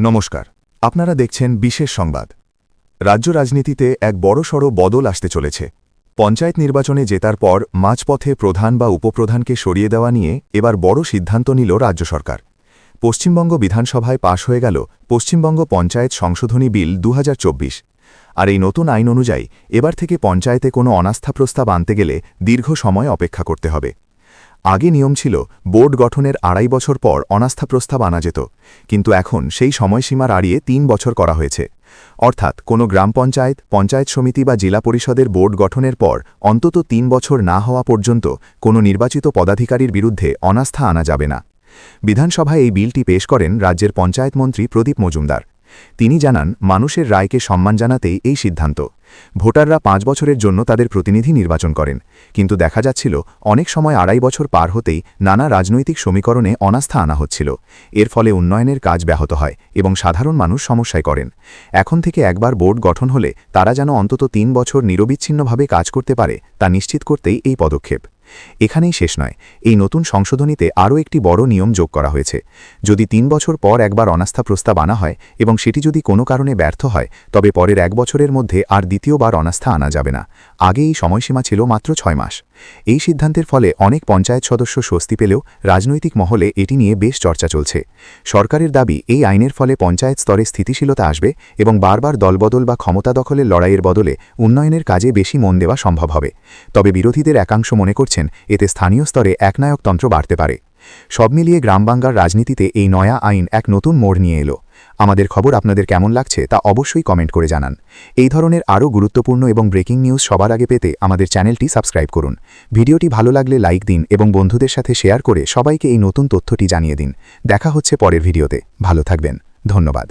নমস্কার। আপনারা দেখছেন বিশেষ সংবাদ। রাজ্য রাজনীতিতে এক বড়সড় বদল আসতে চলেছে। পঞ্চায়েত নির্বাচনে জেতার পর মাঝপথে প্রধান বা উপপ্রধানকে সরিয়ে দেওয়া নিয়ে এবার বড় সিদ্ধান্ত নিল রাজ্য সরকার। পশ্চিমবঙ্গ বিধানসভায় পাশ হয়ে গেল পশ্চিমবঙ্গ পঞ্চায়েত সংশোধনী বিল দু হাজার চব্বিশ। আর এই নতুন আইন অনুযায়ী এবার থেকে পঞ্চায়েতে কোনো অনাস্থা প্রস্তাব আনতে গেলে দীর্ঘ সময় অপেক্ষা করতে হবে। আগে নিয়ম ছিল, বোর্ড গঠনের আড়াই বছর পর অনাস্থা প্রস্তাব আনা যেত, কিন্তু এখন সেই সময়সীমার আড়িয়ে তিন বছর করা হয়েছে। অর্থাৎ কোনো গ্রাম পঞ্চায়েত পঞ্চায়েত সমিতি বা জেলা পরিষদের বোর্ড গঠনের পর অন্তত তিন বছর না হওয়া পর্যন্ত কোনো নির্বাচিত পদাধিকারীর বিরুদ্ধে অনাস্থা আনা যাবে না। বিধানসভায় এই বিলটি পেশ করেন রাজ্যের পঞ্চায়েত মন্ত্রী প্রদীপ মজুমদার। তিনি জানান, মানুষের রায়কে সম্মান জানাতেই এই সিদ্ধান্ত। ভোটাররা পাঁচ বছরের জন্য তাদের প্রতিনিধি নির্বাচন করেন। কিন্তু দেখা যাচ্ছিল, অনেক সময় আড়াই বছর পার হতেই নানা রাজনৈতিক সমীকরণে অনাস্থা আনা হচ্ছিল। এর ফলে উন্নয়নের কাজ ব্যাহত হয় এবং সাধারণ মানুষ সমস্যায় করেন। এখন থেকে একবার বোর্ড গঠন হলে তারা যেন অন্তত তিন বছর নিরবিচ্ছিন্নভাবে কাজ করতে পারে তা নিশ্চিত করতেই এই পদক্ষেপ। এখানেই শেষ নয়, এই নতুন সংশোধনীতে আরও একটি বড় নিয়ম যোগ করা হয়েছে। যদি তিন বছর পর একবার অনাস্থা প্রস্তাব আনা হয় এবং সেটি যদি কোনো কারণে ব্যর্থ হয়, তবে পরের এক বছরের মধ্যে আর দ্বিতীয়বার অনাস্থা আনা যাবে না। আগে এই সময়সীমা ছিল মাত্র ছয় মাস। এই সিদ্ধান্তের ফলে অনেক পঞ্চায়েত সদস্য স্বস্তি পেলেও রাজনৈতিক মহলে এটি নিয়ে বেশ চর্চা চলছে। সরকারের দাবি, এই আইনের ফলে পঞ্চায়েত স্তরে স্থিতিশীলতা আসবে এবং বারবার দলবদল বা ক্ষমতা দখলের লড়াইয়ের বদলে উন্নয়নের কাজে বেশি মন দেওয়া সম্ভব হবে। তবে বিরোধীদের একাংশ মনে করছেন এতে স্থানীয় স্তরে একনায়কতন্ত্র বাড়তে পারে। সব মিলিয়ে গ্রামবাঙ্গার রাজনীতিতে এই নয়া আইন এক নতুন মোড় নিয়ে এলো। আমাদের খবর আপনাদের কেমন লাগছে তা অবশ্যই কমেন্ট করে জানান। এই ধরনের আরও গুরুত্বপূর্ণ এবং ব্রেকিং নিউজ সবার আগে পেতে আমাদের চ্যানেলটি সাবস্ক্রাইব করুন। ভিডিওটি ভালো লাগলে লাইক দিন এবং বন্ধুদের সাথে শেয়ার করে সবাইকে এই নতুন তথ্যটি জানিয়ে দিন। দেখা হচ্ছে পরের ভিডিওতে। ভালো থাকবেন। ধন্যবাদ।